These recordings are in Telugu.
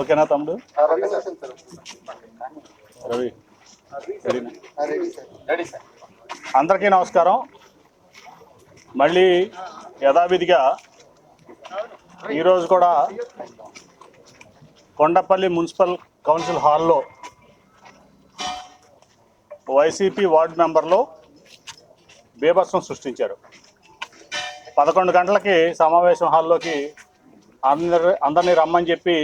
ఓకేనా తమ్ముడు? రవి. రెడీనా? రెడీ సార్ అందరికీ నమస్కారం. మళ్ళీ యథావిధిగా ఈరోజు కూడా కొండపల్లి మున్సిపల్ కౌన్సిల్ హాల్లో వైసీపీ వార్డు మెంబర్లు బీభత్సం సృష్టించారు. పదకొండు గంటలకి సమావేశం హాల్లోకి అందరి అందరినీ రమ్మని చెప్పి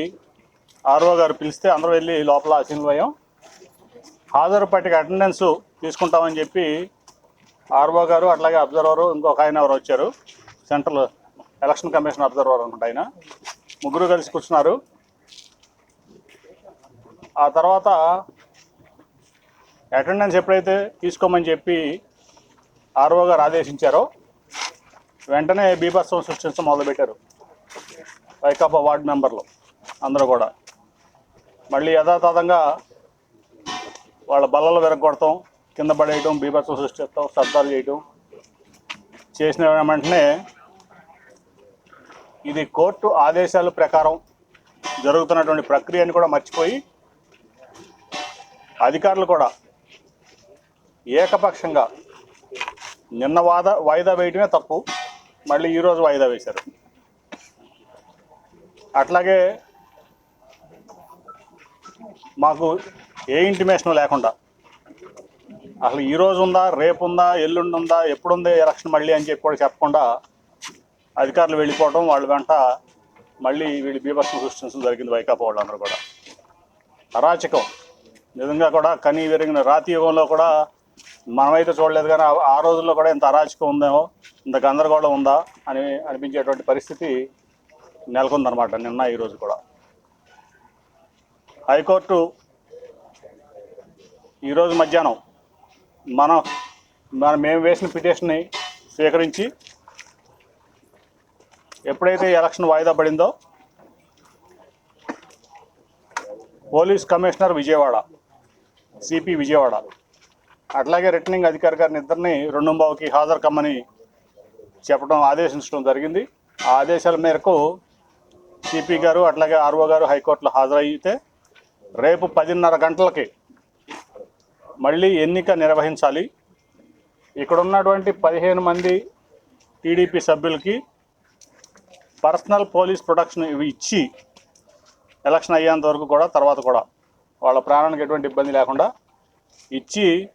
ఆర్ఓ గారు పిలిస్తే అందరూ వెళ్ళి లోపల అసెంబ్లీ హాజరు పట్టిక అటెండెన్స్ తీసుకుంటామని చెప్పి ఆర్ఓ గారు అట్లాగే అబ్జర్వరు ఇంకొక ఆయన ఎవరు వచ్చారు. సెంట్రల్ ఎలక్షన్ కమిషన్ అబ్జర్వర్ అనుకుంటా ఆయన. ముగ్గురు కలిసి కూర్చున్నారు. ఆ తర్వాత అటెండెన్స్ ఎప్పుడైతే తీసుకోమని చెప్పి ఆర్ఓ గారు ఆదేశించారో వెంటనే బీభత్సం సృష్టించడం మొదలుపెట్టారు. వైకాపా వార్డు మెంబర్లు అందరూ కూడా. మళ్ళీ యథాతథంగా వాళ్ళ బల్లలు విరగొడతాం కింద పడేయటం బీభత్సం సృష్టిస్తాం శబ్దాలు చేయటం. చేసిన వెంటనే ఇది కోర్టు ఆదేశాల ప్రకారం జరుగుతున్నటువంటి ప్రక్రియని కూడా మర్చిపోయి అధికారులు కూడా ఏకపక్షంగా నిన్న వాద వాయిదా వేయటమే తప్పు. మళ్ళీ ఈరోజు వాయిదా వేశారు. అట్లాగే మాకు ఏ ఇంటిమేషన్ లేకుండా అసలు ఈ రోజు ఉందా రేపు ఉందా ఎల్లుండి ఉందా ఎప్పుడుంది ఎలక్షన్ మళ్ళీ అని చెప్పి కూడా చెప్పకుండా అధికారులు వెళ్ళిపోవడం వాళ్ళ వెంట మళ్ళీ వీళ్ళు బీభత్సం సృష్టించడం జరిగింది వైకాపా వాళ్ళందరూ కూడా. అరాచకం. నిజంగా కూడా కనీ విరిగిన రాతి యుగంలో కూడా మనమైతే చూడలేదు కానీ ఆ- ఆ రోజుల్లో కూడా ఇంత అరాచకం ఉందేమో ఇంత గందరగోళం ఉందా అని అనిపించేటువంటి పరిస్థితి నెలకొందనమాట నిన్న ఈరోజు కూడా. హైకోర్టు ఈరోజు మధ్యాహ్నం మనం మనం మేము వేసిన పిటిషన్ని స్వీకరించి ఎప్పుడైతే ఎలక్షన్ వాయిదా పడిందో police commissioner Vijayawada CP Vijayawada అట్లాగే రిటర్నింగ్ అధికారి గారిని ఇద్దరిని రెండుంబావుకి హాజరు కమ్మని చెప్పడం ఆదేశించడం జరిగింది. ఆ ఆదేశాల మేరకు సిపి గారు అట్లాగే ఆర్ఓ గారు హైకోర్టులో హాజరైతే రేపు పదిన్నర గంటలకి మళ్ళీ ఎన్నిక నిర్వహించాలి. ఇక్కడ ఉన్నటువంటి పదిహేను మంది టీడీపీ సభ్యులకి పర్సనల్ పోలీస్ ప్రొటెక్షన్ ఇవి ఇచ్చి ఎలక్షన్ అయ్యేంత వరకు కూడా తర్వాత కూడా వాళ్ళ ప్రాణానికి ఎటువంటి ఇబ్బంది లేకుండా ఇచ్చి